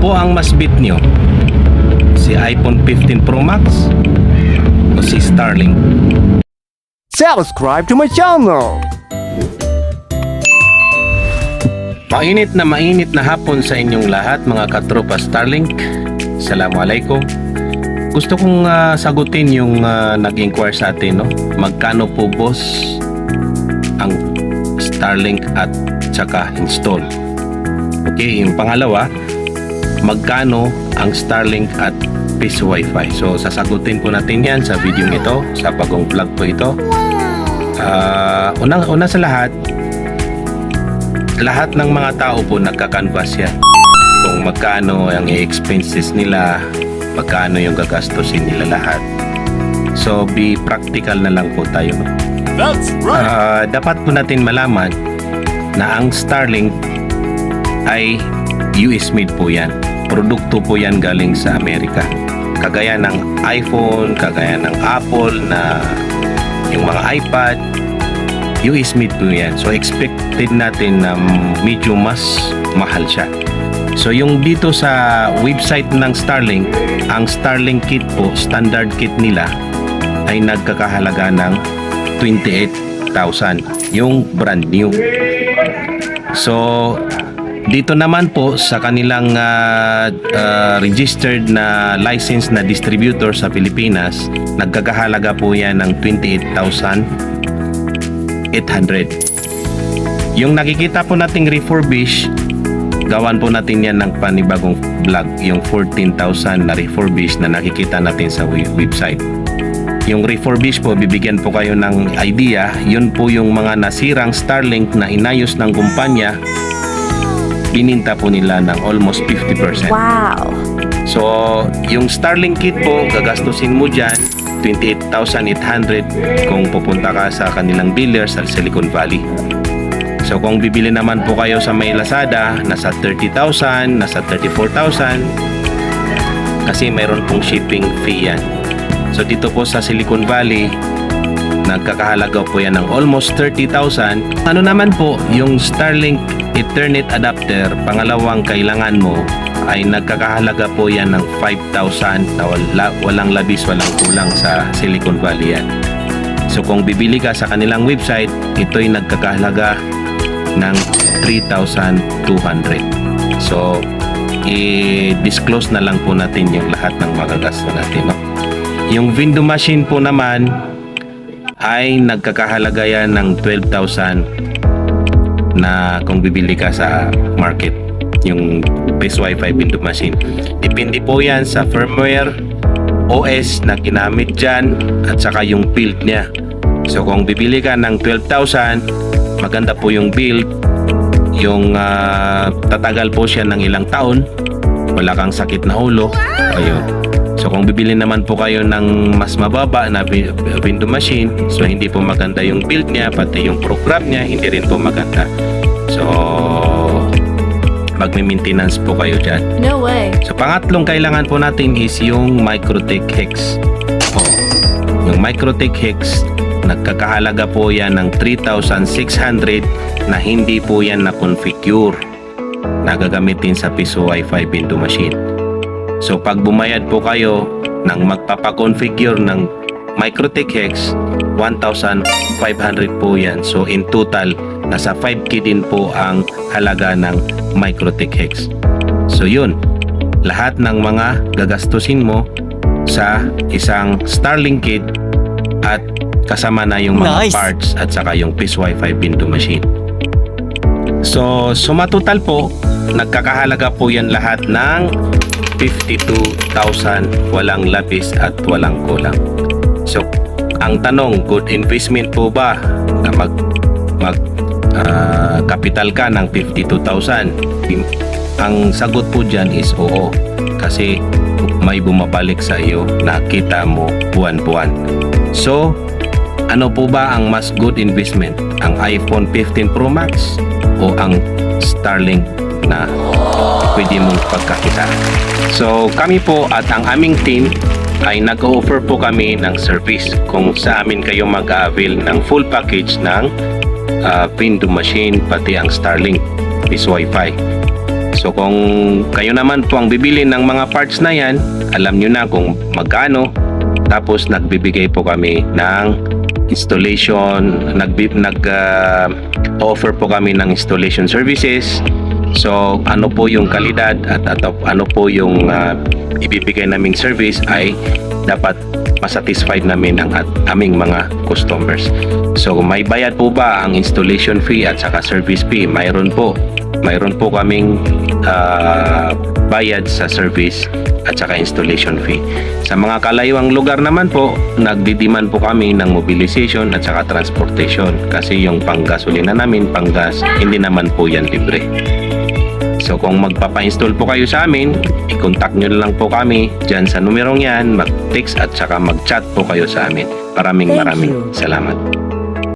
po ang mas bit nyo? Si iPhone 15 Pro Max o si Starlink? Subscribe to my channel. Mainit na mainit na hapon sa inyong lahat mga katropa Starlink. Assalamualaikum. Gusto kong ah, sagutin yung ah, nag-inquire sa atin, no? Magkano po boss ang Starlink at saka install? Okay, yung pangalawa, magkano ang Starlink at Peace Wi-Fi? So, sasagutin po natin yan sa video ito, sa bagong vlog po ito. Ah, unang, una sa lahat, lahat ng mga tao po nagka-canvas yan. Kung magkano ang expenses nila, magkano yung gagastusin nila lahat. So, be practical na lang po tayo. no? That's Ah, dapat po natin malaman na ang Starlink ay US made po yan. Produkto po yan galing sa Amerika. Kagaya ng iPhone, kagaya ng Apple na yung mga iPad, US made po yan. So expected natin na medyo mas mahal siya. So yung dito sa website ng Starlink, ang Starlink kit po, standard kit nila ay nagkakahalaga ng 28,000 yung brand new. So dito naman po sa kanilang ah, ah, registered na license na distributor sa Pilipinas, nagkakahalaga po yan ng 28,800. Yung nakikita po nating refurbish, gawan po natin yan ng panibagong vlog, yung 14,000 na refurbish na nakikita natin sa we- website. Yung refurbish po, bibigyan po kayo ng idea. Yun po yung mga nasirang Starlink na inayos ng kumpanya. Bininta po nila ng almost 50%. Wow. So, yung Starlink kit po, gagastusin mo dyan 28,800 kung pupunta ka sa kanilang dealer sa Silicon Valley. So, kung bibili naman po kayo sa may Lazada, nasa 30,000, nasa 34,000 kasi mayroon pong shipping fee yan. So, dito po sa Silicon Valley, nagkakahalaga po yan ng almost 30,000. Ano naman po, yung Starlink Ethernet adapter, pangalawang kailangan mo, ay nagkakahalaga po yan ng 5,000 na wala, walang labis, walang kulang sa Silicon Valley yan. So kung bibili ka sa kanilang website, ito'y nagkakahalaga ng 3,200. So, i-disclose na lang po natin yung lahat ng magagasto natin. No? Yung window machine po naman ay nagkakahalaga yan ng 12,000 na kung bibili ka sa market yung base wifi window machine. Depende po yan sa firmware, OS na ginamit dyan at saka yung build niya. So kung bibili ka ng 12,000, maganda po yung build, yung ah, tatagal po siya ng ilang taon, wala kang sakit na ulo, ayun. So kung bibili naman po kayo ng mas mababa na wi- window machine, so hindi po maganda yung build niya, pati yung program niya, hindi rin po maganda. So magme-maintenance po kayo dyan. No way. So pangatlong kailangan po natin is yung Microtech Hex. Oh, yung Microtech Hex, nagkakahalaga po yan ng 3,600 na hindi po yan na-configure na gagamitin sa piso Wi-Fi window machine. So pag bumayad po kayo ng magpapakonfigure ng Microtech Hex, 1,500 po yan. So in total, nasa 5K din po ang halaga ng Microtech Hex. So yun, lahat ng mga gagastusin mo sa isang Starlink kit at kasama na yung mga Nice. parts at saka yung Peace Wi-Fi window machine. So, suma total po, nagkakahalaga po yan lahat ng 52,000 walang lapis at walang kulang. So, ang tanong, good investment po ba na mag mag ah, capital ka ng 52,000? Ang sagot po dyan is oo. Kasi may bumabalik sa iyo na kita mo buwan-buwan. So, ano po ba ang mas good investment? Ang iPhone 15 Pro Max o ang Starlink na pwede mong pagkakita? So, kami po at ang aming team ay nag-offer po kami ng service kung sa amin kayo mag-avail ng full package ng ah, window machine pati ang Starlink Peace Wi-Fi. So kung kayo naman po ang bibili ng mga parts na yan, alam nyo na kung magkano. Tapos nagbibigay po kami ng installation, nag, nag ah, offer po kami ng installation services. So ano po yung kalidad at, at ano po yung ah, ibibigay naming service ay dapat masatisfied namin ang at aming mga customers. So may bayad po ba ang installation fee at saka service fee? Mayroon po. Mayroon po kaming ah, bayad sa service at saka installation fee. Sa mga kalayuang lugar naman po, nagdidiman po kami ng mobilization at saka transportation kasi yung panggasolina namin, panggas, hindi naman po yan libre. So kung magpapa-install po kayo sa amin, i-contact nyo lang po kami dyan sa numerong yan, mag-text at saka mag-chat po kayo sa amin. Maraming Thank maraming you. salamat.